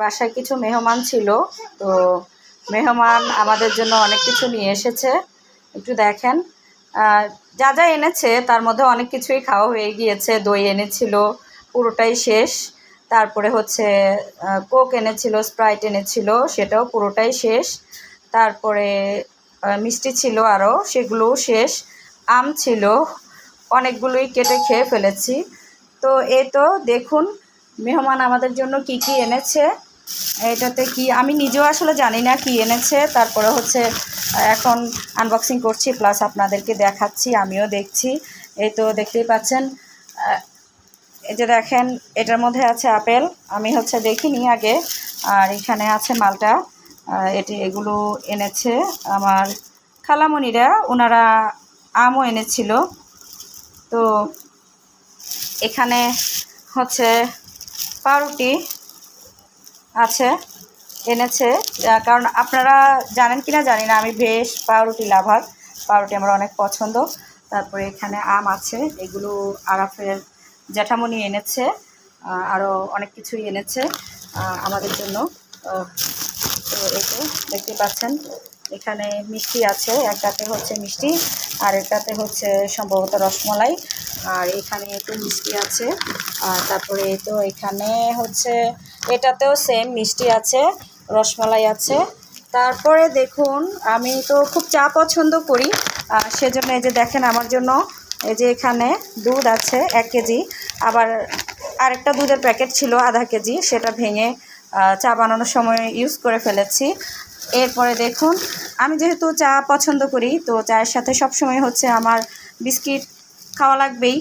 বাসায় কিছু মেহমান ছিল, তো মেহমান আমাদের জন্য অনেক কিছু নিয়ে এসেছে। একটু দেখেন। যা যা এনেছে, তার মধ্যে অনেক কিছুই খাওয়া হয়ে গিয়েছে। দই এনেছিল, পুরোটাই শেষ। তারপরে হচ্ছে কোক এনেছিল, স্প্রাইট এনেছিল, সেটাও পুরোটাই শেষ। তারপরে মিষ্টি ছিল আরও সেগুলোও শেষ। আম ছিল, অনেকগুলোই কেটে খেয়ে ফেলেছি। তো এই তো, দেখুন, মেহমান আমাদের জন্য কি কি এনেছে। এটাতে কি, আমি নিজেও আসলে জানি না কি এনেছে, তারপরে হচ্ছে, এখন আনবক্সিং করছি প্লাস আপনাদেরকে দেখাচ্ছি, আমিও দেখছি। এই তো দেখতেই পাচ্ছেন এই যে দেখেন, এটার মধ্যে আছে আপেল, আমি হচ্ছে দেখিনি আগে, আর এখানে আছে মালটা এটি, এগুলো এনেছে আমার খালামণিরা ওনারা আমও এনেছিল। তো এখানে হচ্ছে পাউরুটি আছে, এনেছে কারণ আপনারা জানেন কি না জানি না, আমি বেশ পাউরুটি লাভার। পাউরুটি আমার অনেক পছন্দ। তারপরে এখানে আম আছে, এগুলো আরাফের জ্যাঠামণি এনেছে আরও অনেক কিছুই এনেছে আমাদের জন্য। তো দেখতে পাচ্ছেন, এখানে মিষ্টি আছে, একটাতে হচ্ছে মিষ্টি, আর একটাতে হচ্ছে সম্ভবত রসমলাই, আর এখানে একটু মিষ্টি আছে। আর তারপরে তো এখানে হচ্ছে এটাতেও সেম মিষ্টি আছে, রসমালাই আছে। তারপরে দেখুন, আমি তো খুব চা পছন্দ করি। সেজন্য এই যে দেখেন আমার জন্য এই যে এখানে দুধ আছে, এক কেজি। আবার আরেকটা দুধের প্যাকেট ছিল আধা কেজি, সেটা ভেঙে চা বানানোর সময় ইউজ করে ফেলেছি। এরপরে দেখুন, আমি যেহেতু চা পছন্দ করি, তো চায়ের সাথে সব সময় হচ্ছে আমার বিস্কিট খাওয়া লাগবেই।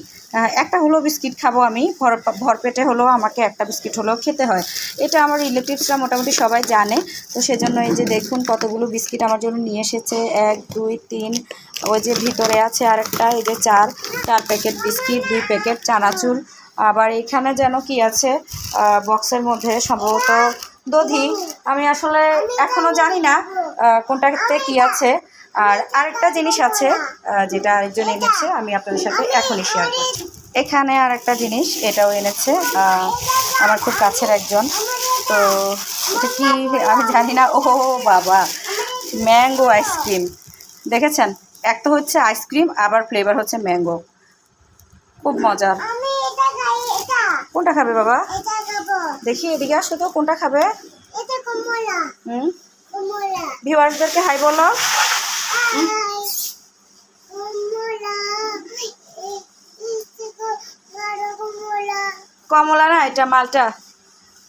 একটা হলো বিস্কিট খাব আমি, ভর ভরপেটে হলেও আমাকে একটা বিস্কিট হলেও খেতে হয়। এটা আমার রিলেটিভসরা মোটামুটি সবাই জানে, তো সেজন্য এই যে দেখুন কতগুলো বিস্কিট আমার জন্য নিয়ে এসেছে। এক, দুই, তিন, ওই যে ভিতরে আছে আরেকটা, এই যে চার চার প্যাকেট বিস্কিট, দুই প্যাকেট চানাচুর। আবার এখানে যেন কি আছে বক্সের মধ্যে সম্ভবত দধি আমি আসলে এখনও জানি না কোনটাতে কি আছে। আর আরেকটা জিনিস আছে যেটা আরেকজন এনেছে আমি আপনাদের সাথে এখনই শেয়ার করছি। এখানে আর একটা জিনিস এটাও এনেছে আমার খুব কাছের একজন। তো এটা কি আমি জানি না ও বাবা ম্যাঙ্গো আইসক্রিম। দেখেছেন? এক তো হচ্ছে আইসক্রিম আবার ফ্লেভার হচ্ছে ম্যাঙ্গো। খুব মজার। কোনটা খাবে বাবা? দেখি এদিকে আসো তো কোনটা খাবে? হুম? ভিউয়ার্সদেরকে হাই বলো। কমলা। না এটা মালটা।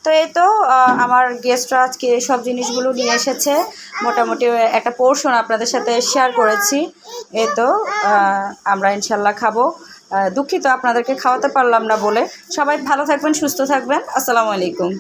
তো এই তো আমার গেস্টরা আজকে সব জিনিসগুলো নিয়ে এসেছে। মোটামুটি একটা পোর্শন আপনাদের সাথে শেয়ার করেছি। এই তো আমরা ইনশাল্লাহ খাব। দুঃখিত আপনাদেরকে খাওয়াতে পারলাম না বলে। সবাই ভালো থাকবেন সুস্থ থাকবেন। আসসালামু আলাইকুম।